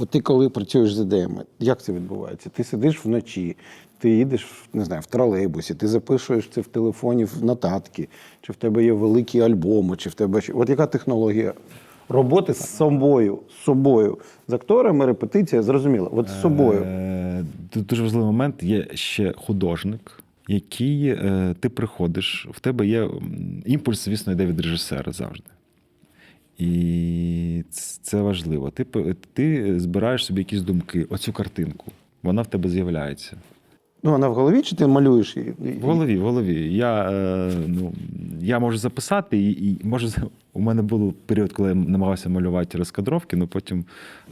От ти коли працюєш з ідеями, як це відбувається? Ти сидиш вночі, ти їдеш не знаю, в тролейбусі, ти записуєш це в телефоні в нотатки, чи в тебе є великі альбоми, чи в тебе. От яка технологія роботи з собою, з собою, з акторами, репетиція, зрозуміло. От з собою. Е, Тут дуже важливий момент. Є ще художник, який е, ти приходиш, в тебе є імпульс, звісно, йде від режисера завжди. І це важливо. Ти, ти збираєш собі якісь думки, оцю картинку. Вона в тебе з'являється. Ну, вона в голові, чи ти малюєш її? В голові, в голові. Я, е, ну, я можу записати, і, і можу, за- у мене був період, коли я намагався малювати розкадровки, але потім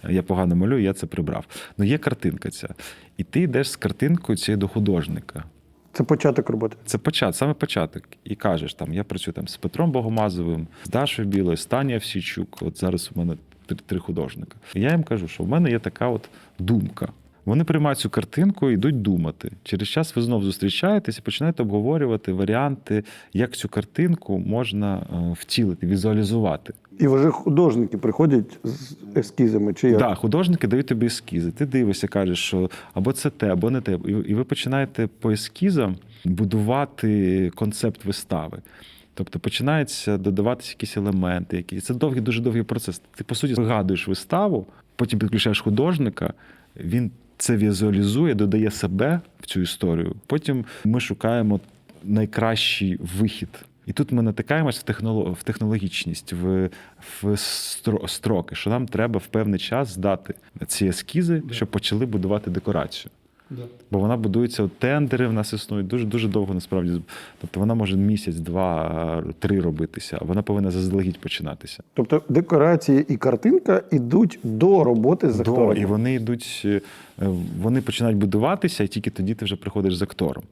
я погано малюю, я це прибрав. Ну, є картинка ця. І ти йдеш з картинкою цією до художника. Це початок роботи. Це початок, саме початок. І кажеш, там, я працюю там, з Петром Богомазовим, з Дашою Білою, з Таня Всічук. От зараз у мене три, три художника. І я їм кажу, що в мене є така от думка. Вони приймають цю картинку і йдуть думати. Через час ви знов зустрічаєтесь і починаєте обговорювати варіанти, як цю картинку можна е, втілити, візуалізувати. І вже художники приходять з ескізами, чи як? Так, художники дають тобі ескізи. Ти дивишся, кажеш, що або це те, або не те. І ви починаєте по ескізам будувати концепт вистави. Тобто починаються додаватися якісь елементи, які це довгий, дуже довгий процес. Ти по суті вигадуєш виставу, потім підключаєш художника, він це візуалізує, додає себе в цю історію. Потім ми шукаємо найкращий вихід. І тут ми натикаємось в, технолог... в технологічність, в, в стро- строки, що нам треба в певний час здати ці ескізи, щоб почали будувати декорацію. Бо вона будується тендери в нас існують дуже дуже довго насправді. Тобто вона може місяць, два, три робитися, а вона повинна заздалегідь починатися. Тобто декорації і картинка йдуть до роботи з До, і вони йдуть, е, вони починають будуватися, і тільки тоді ти вже приходиш з актором.